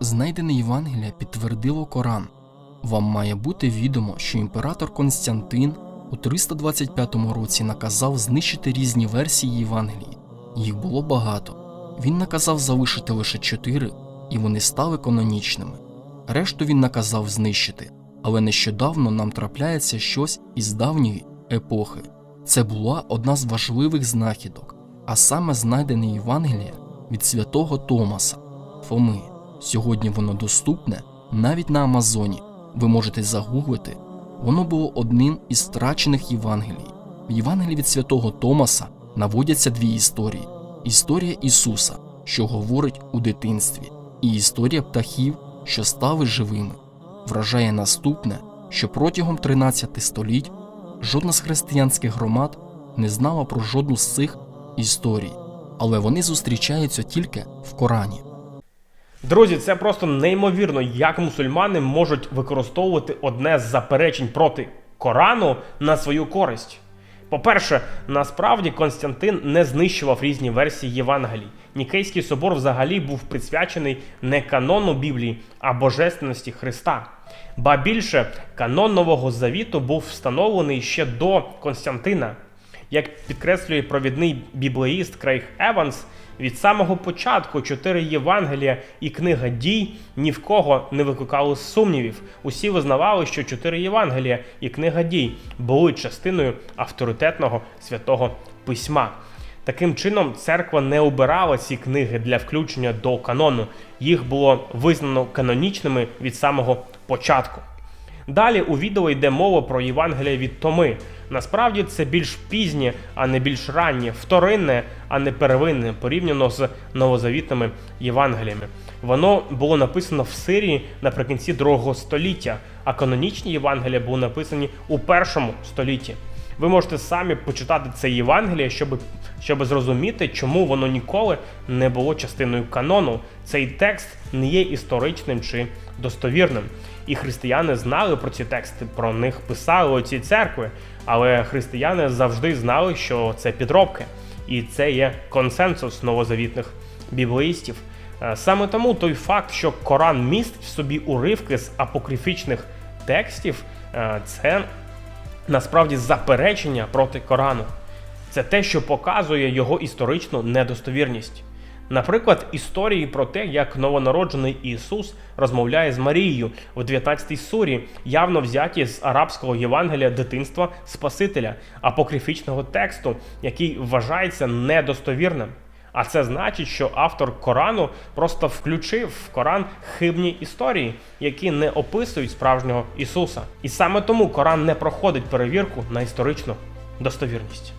Знайдене Євангеліє підтвердило Коран. Вам має бути відомо, що імператор Константин у 325 році наказав знищити різні версії Євангелії. Їх було багато. Він наказав залишити лише чотири, і вони стали канонічними. Решту він наказав знищити, але нещодавно нам трапляється щось із давньої епохи. Це була одна з важливих знахідок, а саме знайдене Євангеліє від святого Томаса Фоми. Сьогодні воно доступне навіть на Амазоні. Ви можете загуглити. Воно було одним із страчених Євангелій. В Євангелії від святого Томаса наводяться дві історії: історія Ісуса, що говорить у дитинстві, і історія птахів, що стали живими. Вражає наступне, що протягом 13 століть жодна з християнських громад не знала про жодну з цих історій, але вони зустрічаються тільки в Корані. Друзі, це просто неймовірно, як мусульмани можуть використовувати одне з заперечень проти Корану на свою користь. По-перше, насправді Константин не знищував різні версії Євангелій. Нікейський собор взагалі був присвячений не канону Біблії, а божественності Христа. Ба більше, канон Нового Завіту був встановлений ще до Константина. Як підкреслює провідний біблеїст Крейг Еванс, від самого початку чотири Євангелія і книга дій ні в кого не викликали сумнівів. Усі визнавали, що чотири Євангелія і книга дій були частиною авторитетного святого письма. Таким чином, церква не обирала ці книги для включення до канону. Їх було визнано канонічними від самого початку. Далі у відео йде мова про Євангелія від Томи. Насправді це більш пізнє, а не більш раннє, вторинне, а не первинне, порівняно з новозавітними Євангеліями. Воно було написано в Сирії наприкінці другого століття, а канонічні Євангелія були написані у першому столітті. Ви можете самі почитати це Євангеліє, щоб, щоб зрозуміти, чому воно ніколи не було частиною канону. Цей текст не є історичним чи достовірним. І християни знали про ці тексти, про них писали оці церкви. Але християни завжди знали, що це підробки, і це є консенсус новозавітних біблеїстів. Е, Саме тому той факт, що Коран містить в собі уривки з апокрифічних текстів, е, це насправді заперечення проти Корану. Це те, що показує його історичну недостовірність. Наприклад, історії про те, як новонароджений Ісус розмовляє з Марією в 19-й сурі, явно взяті з арабського Євангелія дитинства Спасителя, апокрифічного тексту, який вважається недостовірним. А це значить, що автор Корану просто включив в Коран хибні історії, які не описують справжнього Ісуса. І саме тому Коран не проходить перевірку на історичну достовірність.